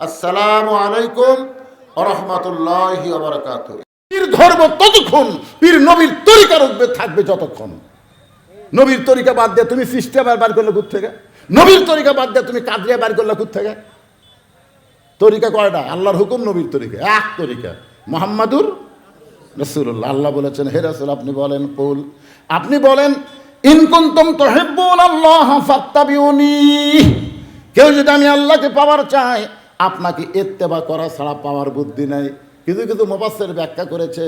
আসসালামু আলাইকুম রহমতুল্লাহ পীর ধর্ম ততক্ষণ পীর নবীর তরিকার উঠবে থাকবে যতক্ষণ। নবীর তরিকা বাদ দিয়ে তুমি সৃষ্টি আবার বার করলে কোথ থেকে? নবীর তরিকা বাদ দিয়ে তুমি কাদরিয়া বার করলে কোথ থেকে? তরিকা কয়টা? আল্লাহর হুকুম, নবীর তরিকা। এক তরিকা। মোহাম্মদুর রসুল্লাহ আল্লাহ বলেছেন, হে রসুল, আপনি বলেন, কুল। আপনি বলেন ইনকুন্তম তো হেব্বুল আল্লাহ ফাত্তাবিউনি। কেউ যদি আমি আল্লাহকে পাওয়ার চাই আপনাকে এত্তেবা করা ছাড়া পাওয়ার বুদ্ধি নাই। কিছু কিছু মোবাসের ব্যাখ্যা করেছে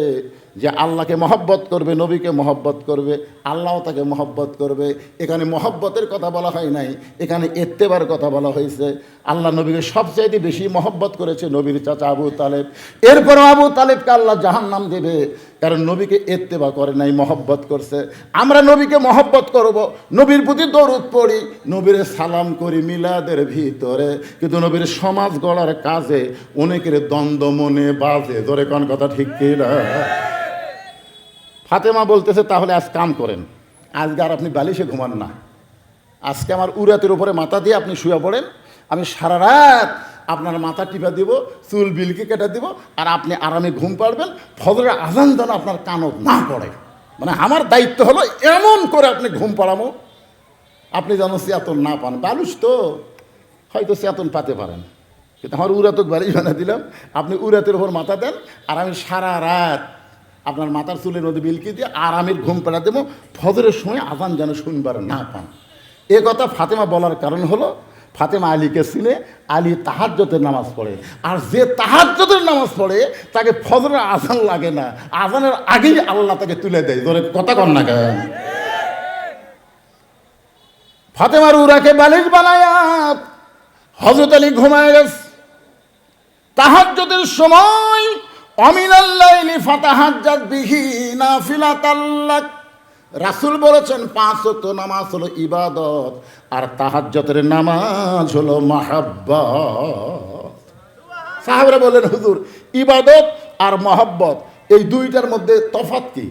যে আল্লাহকে মহব্বত করবে, নবীকে মহব্বত করবে আল্লাহ তাকে মহব্বত করবে। এখানে মহব্বতের কথা বলা হয় নাই, এখানে এত্তেবার কথা বলা হয়েছে। আল্লাহ নবীকে সবচাইতে বেশি মহব্বত করেছে নবীর চাচা আবু তালেব। এরপরও আবু তালেবকে আল্লাহ জাহান নাম দেবে। কারণ নবীকে এত্তেবা করে নাই, মহব্বত করছে। আমরা নবীকে মহব্বত করব। নবীর প্রতি দরুদ পড়ি, নবীর সালাম করি মিলাদের ভিতরে। কিন্তু নবীর সমাজ গড়ার কাজে অনেকের দ্বন্দ্ব মনে বাজে। ধরে কোন কথা ঠিক কি ফাতেমা বলতেছে, তাহলে আজ কাম করেন। আজকে আর আপনি বালিশে ঘুমান না। আজকে আমার উরাতের উপরে মাথা দিয়ে আপনি শুয়ে পড়েন। আমি সারা রাত আপনার মাথা টিপা দিব, চুল বিলকে কেটে দিব, আর আপনি আরামে ঘুম পাড়বেন, ফজরের আজান যেন আপনার কানত না পড়ে। মানে আমার দায়িত্ব হলো এমন করে আপনি ঘুম পাড়ামো। আপনি যেন চেতন না পান। বালুস তো, হয়তো চেতন পাতে পারেন। কিন্তু আমার উরাতক বাড়ি বানা দিলাম, আপনি উরাতের ওপর মাথা দেন, আর আমি সারা রাত আপনার মাথার চুলের মধ্যে বিলকি দিয়ে আরামের ঘুম পেড়া দেবো, ফজরের সময় আজান যেন শুনবার না পান। এ কথা ফাতেমা বলার কারণ হলো ফাতেমা আলীকে চিনে আলী তাহাজ্যতের নামাজ পড়ে। আর যে তাহাজ্যতের নামাজ পড়ে, তাকে ফজরের আজান লাগে না। আজানের আগেই আল্লাহ তাকে তুলে দেয়। ধরে কথা কন না কেন? ফাতেমার উরাকে বালিশ বানায়া হজরত আলী ঘুমায় গেছে। তাহাজ্জুদের সময় অমিনাল্লাইলি ফাতাহাজ্জাত বিহি নাফিলাতাল্লাক রাসূল বলেছেন, পাঁচ ওয়াক্ত নামাজ হলো ইবাদত, আর তাহাজ্জতের নামাজ হলো মাহাব্বত। সাহাবরা বলেন হুজুর, ইবাদত আর মহব্বত, এই দুইটার মধ্যে তফাৎ কি?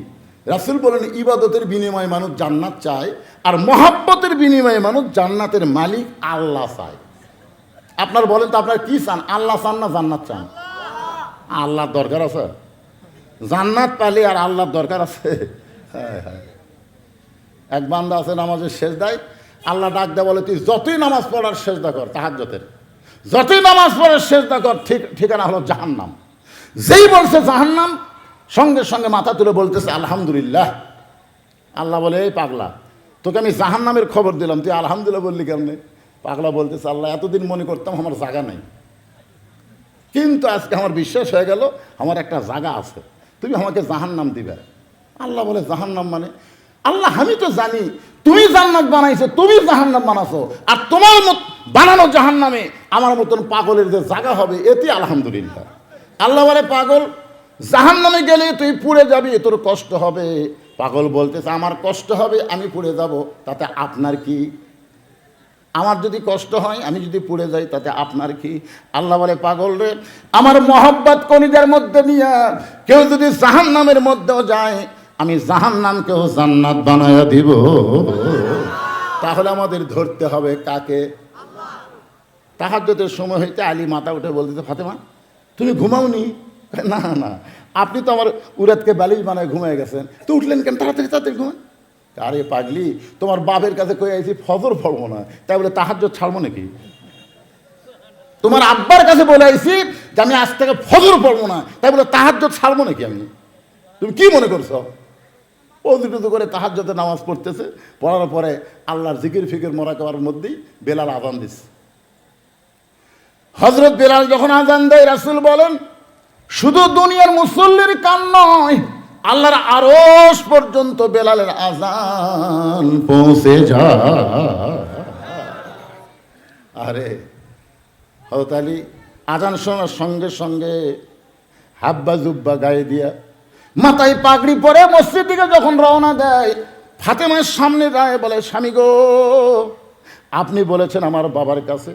রাসূল বলেন, ইবাদতের বিনিময়ে মানুষ জান্নাত চায়, আর মহাব্বতের বিনিময়ে মানুষ জান্নাতের মালিক আল্লাহ চায়। আপনার বলেন তো, আপনার কি চান? আল্লাহ চান না জান্নাত চান? আল্লাহর দরকার আছে? জান্নাত পালে আর আল্লাহর দরকার আছে? হ্যাঁ হ্যাঁ। এক বান্দা আছে নামাজের শেষ দেয় আল্লাহ ডাক দেয় বলে, তুই যতই নামাজ পড়ার শেষ শেষদা কর তাহাজ্জতের যতই নামাজ পড়ার শেষ শেষদা কর, ঠিক, ঠিকানা হলো জাহান্নাম। যেই বলছে জাহান্নাম, সঙ্গে সঙ্গে মাথা তুলে বলতেছে, আলহামদুলিল্লাহ। আল্লাহ বলে, এই পাগলা, তোকে আমি জাহান্নামের খবর দিলাম, তুই আলহামদুলিল্লাহ বললি কেমনে? পাগলা বলতেছে, আল্লাহ, এতদিন মনে করতাম আমার জায়গা নেই। কিন্তু আজকে আমার বিশ্বাস হয়ে গেল, আমার একটা জায়গা আছে। তুমি আমাকে জাহান্নাম দিবে। আল্লাহ বলে, জাহান্নাম মানে আল্লাহ, আমি তো জানি, তুমি জান্নাত বানাইছো, তুমি জাহান্নাম বানাছো আর তোমার মত বানানো জাহান্নামে আমার মতন পাগলের যে জায়গা হবে এতে আলহামদুলিল্লাহ। আল্লাহ বলে, পাগল, জাহান্নামে গেলে তুই পুড়ে যাবি তোর কষ্ট হবে। পাগল বলতেছে, আমার কষ্ট হবে, আমি পুড়ে যাব, তাতে আপনার কি? আমার যদি কষ্ট হয়, আমি যদি পুড়ে যাই, তাতে আপনার কি? আল্লাহ বলে, পাগল রে, আমার মহব্বত কলিজার মধ্যে নিয়ে, কেউ যদি জাহান নামের মধ্যেও যায় আমি জাহান নামকেও জান্নাত বানায় দিব। তাহলে আমাদের ধরতে হবে কাকে? তাহাজ্যতের সময় হইতে আলী মাথা উঠে বলতেছে, ফাতেমা, তুমি ঘুমাওনি? না না, আপনি তো আমার উরাতকে বালিশ বানায় ঘুমায় গেছেন। তো উঠলেন কেন? তাড়াতাড়ি তাড়াতাড়ি ঘুমান। আরে পাগলি, তোমার বাপের কাছে কয়ে আইছি, ফজর পড়ব না। তাই বলে তাহাজ্য ছাড়বো নাকি? তোমার আব্বার কাছে বলে আইছি যে আমি আজ থেকে ফজর পড়ব না। তাই বলে তাহাজ্য ছাড়বো নাকি আমি? তুমি কি মনে করছ? ও দুটো করে তাহাজ্যতে নামাজ পড়তেছে। পড়ার পরে আল্লাহর জিকির, ফিকির, মরা করার মধ্যেই বেলাল আজান দিচ্ছে হজরত বেলাল যখন আজান দেয়, রাসুল বলেন, শুধু দুনিয়ার মুসল্লির কান নয়, আল্লাহর আরস পর্যন্ত বেলালের আজান পৌঁছে যা আরে হত আলী আজান শোনার সঙ্গে সঙ্গে হাব্বা জুব্বা গায়ে দিয়া মাথায় পাগড়ি পরে মসজিদ দিকে যখন রওনা দেয়, ফাতেমার সামনে দাঁড়ায় বলে, স্বামী গো, আপনি বলেছেন আমার বাবার কাছে,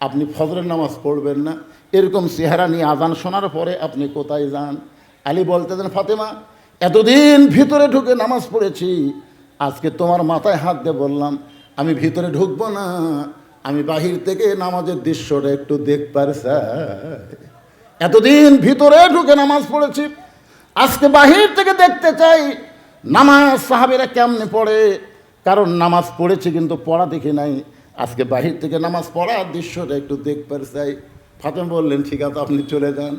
আপনি ফজরের নামাজ পড়বেন না। এরকম চেহারা নিয়ে আজান শোনার পরে আপনি কোথায় যান? আলী বলতেছেন ফাতেমা, এতদিন ভিতরে ঢুকে নামাজ পড়েছি। আজকে তোমার মাথায় হাত দিয়ে বললাম, আমি ভিতরে ঢুকবো না। আমি বাহির থেকে নামাজের দৃশ্যটা একটু দেখবার চাই এতদিন ভিতরে ঢুকে নামাজ পড়েছি আজকে বাহির থেকে দেখতে চাই, নামাজ সাহাবেরা কেমনে পড়ে? কারণ নামাজ পড়েছে কিন্তু পড়া দেখি নাই। আজকে বাহির থেকে নামাজ পড়ার দৃশ্যটা একটু দেখবার চাই। ফাতেম বললেন, ঠিক আছে, আপনি চলে যান।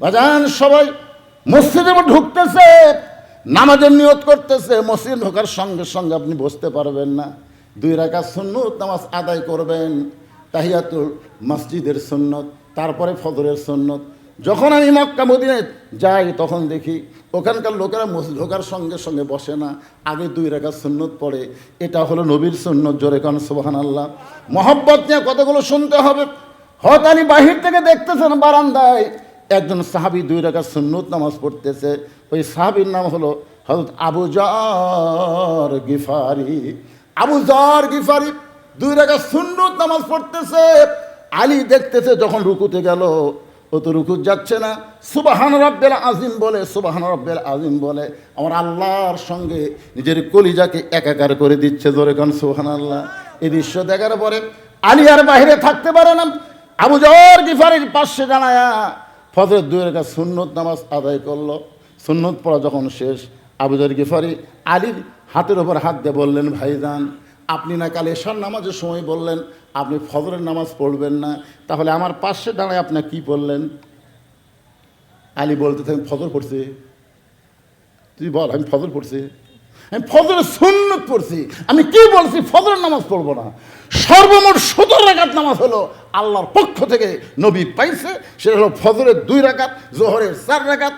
বাজান, সবাই মসজিদে ঢুকতেছে, নামাজের নিয়ত করতেছে। মসজিদ ঢোকার সঙ্গে সঙ্গে আপনি বসতে পারবেন না। দুই রাখা সুন্নত নামাজ আদায় করবেন, তাহিয়াতুল মসজিদের সুন্নত, তারপরে ফজরের সুন্নত। যখন আমি মক্কা মদিনে যাই, তখন দেখি ওখানকার লোকেরা ঢোকার সঙ্গে সঙ্গে বসে না। আগে দুই রেখা সুন্নত পড়ে। এটা হলো নবীর সুন্নত, জোরে কান সুবাহান আল্লাহ মহব্বত নিয়ে কতগুলো শুনতে হবে। হয়তো আমি বাহির থেকে দেখতেছেন বারান্দায় একজন সাহাবি দুই রেখা সুন্নত নামাজ পড়তেছে। ওই সাহাবির নাম হলো হজরত Abu Zar Ghifari. Abu Zar Ghifari দুই রেখা সুন্নত নামাজ পড়তেছে। আলী দেখতেছে যখন রুকুতে গেল ও তো রুকু যাচ্ছে না। সুবাহান রব্বেল আজিম বলে, সুবাহান রব্বেল আজিম বলে। আমার আল্লাহর সঙ্গে নিজের কলিজাকে একাকার করে দিচ্ছে ধরে কারণ সুবাহান আল্লাহ এই দৃশ্য দেখার পরে আলিয়ার বাহিরে থাকতে পারে না। আবু জর গিফারির পাশে জানায়া ফজরের দুই রেখা সুন্নত নামাজ আদায় করল। সুন্নত পড়া যখন শেষ আবুজর গিফারি আলীর হাতের ওপর হাত দিয়ে বললেন, ভাইজান আপনি না কাল এশার নামাজের সময় বললেন, আপনি ফজরের নামাজ পড়বেন না, তাহলে আমার পাশে দাঁড়ায় আপনি কি পড়লেন আলী বলতে থাকেন, ফজর পড়ছি। তুই বল, আমি ফজর পড়ছি। আমি ফজরের সুন্নত পড়ছি। আমি কি বলছি? ফজরের নামাজ পড়ব না। সর্বমোট সতেরো রাকাত নামাজ হলো আল্লাহর পক্ষ থেকে নবী পাইছে, সেটা হলো ফজরের দুই রাকাত, জোহরের চার রাকাত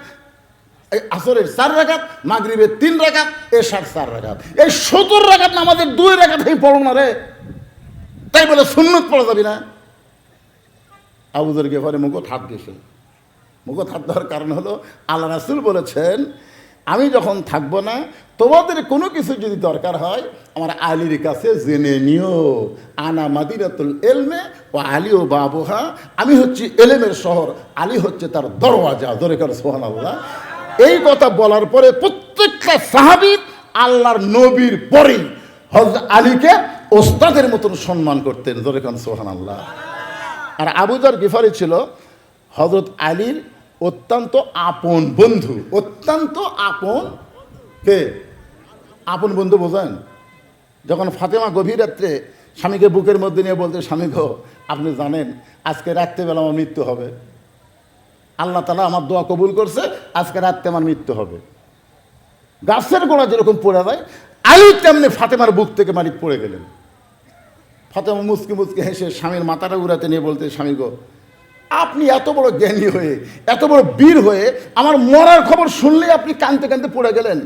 আসরের চার রাকাত মাগরিবের তিন রাকাত, এশার চার রাকাত। এই সত্তর রাকাত নামাজের দুই রাকাত এই পড়ো না রে। তাই বলে সুন্নত পড়া যাবি না। আবুদের গেফারে মুখত হাত গেছে। মুখত হাত দেওয়ার কারণ হলো, আল্লাহ রাসুল বলেছেন, আমি যখন থাকব না, তোমাদের কোনো কিছু যদি দরকার হয়, আমার আলীর কাছে জেনে নিও। আনা মাদিরাতুল এলমে ও আলী ও বাবুহা। আমি হচ্ছি এলেমের শহর, আলী হচ্ছে তার দরওয়াজা। দরে কর সোহান আল্লাহ এই কথা বলার পরে প্রত্যেকটা সাহাবি আল্লাহর নবীর পরেই হজ আলীকে ওস্তাদের মতন সম্মান করতেন। কর সোহান আল্লাহ আর আবুদার গিফারি ছিল হজরত আলীর অত্যন্ত আপন বন্ধু। অত্যন্ত আপন কে? আপন বন্ধু বোঝেন? যখন ফাতেমা গভীর রাত্রে স্বামীকে বুকের মধ্যে নিয়ে বলতে, স্বামী গো, আপনি জানেন, আজকে রাত্রেবেলা আমার মৃত্যু হবে। আল্লাহ তালা আমার দোয়া কবুল করছে, আজকে রাত্রে আমার মৃত্যু হবে। গাছের গোড়া যেরকম পড়ে যায় আলী তেমনি ফাতেমার বুক থেকে মালিক পড়ে গেলেন। ফাতেমা মুসকি মুসকি হেসে স্বামীর মাথাটা উড়াতে নিয়ে বলতে, স্বামী গো, আপনি এত বড় জ্ঞানী হয়ে, এত বড় বীর হয়ে আমার মরার খবর শুনলেই আপনি কানতে কানতে পড়ে গেলেন।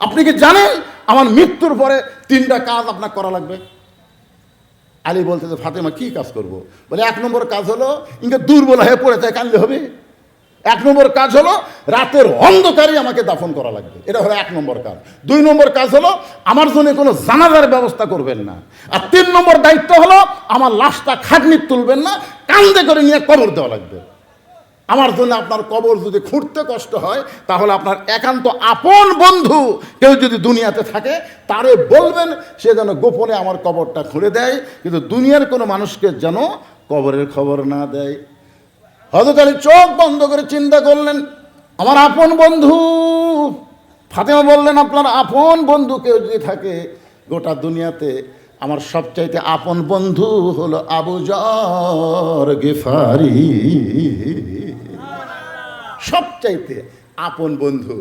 আপনি কি জানেন আমার মৃত্যুর পরে তিনটা কাজ আপনার করা লাগবে? আলী বলতে যে ফাতেমা, কি কাজ করব? বলে, এক নম্বর কাজ হলো, ইনকে দুর্বল হয়ে পড়ে যায় কানলে হবে। এক নম্বর কাজ হলো রাতের অন্ধকারে আমাকে দাফন করা লাগবে। এটা হলো এক নম্বর কাজ। দুই নম্বর কাজ হলো আমার জন্য কোনো জানাজার ব্যবস্থা করবেন না। আর তিন নম্বর দায়িত্ব হলো আমার লাশটা খাটনি তুলবেন না, কান্দে করে নিয়ে কবর দেওয়া লাগবে। আমার জন্য আপনার কবর যদি খুঁড়তে কষ্ট হয়, তাহলে আপনার একান্ত আপন বন্ধু কেউ যদি দুনিয়াতে থাকে, তারে বলবেন, সে যেন গোপনে আমার কবরটা খুঁড়ে দেয়। কিন্তু দুনিয়ার কোনো মানুষকে যেন কবরের খবর না দেয়। হজরত আলী চোখ বন্ধ করে চিন্তা করলেন, আমার আপন বন্ধু। ফাতেমা বললেন, আপনার আপন বন্ধু কেউ যদি থাকে গোটা দুনিয়াতে, আমার সবচাইতে আপন বন্ধু হলো আবু জর গেফারি। সবচাইতে আপন বন্ধু।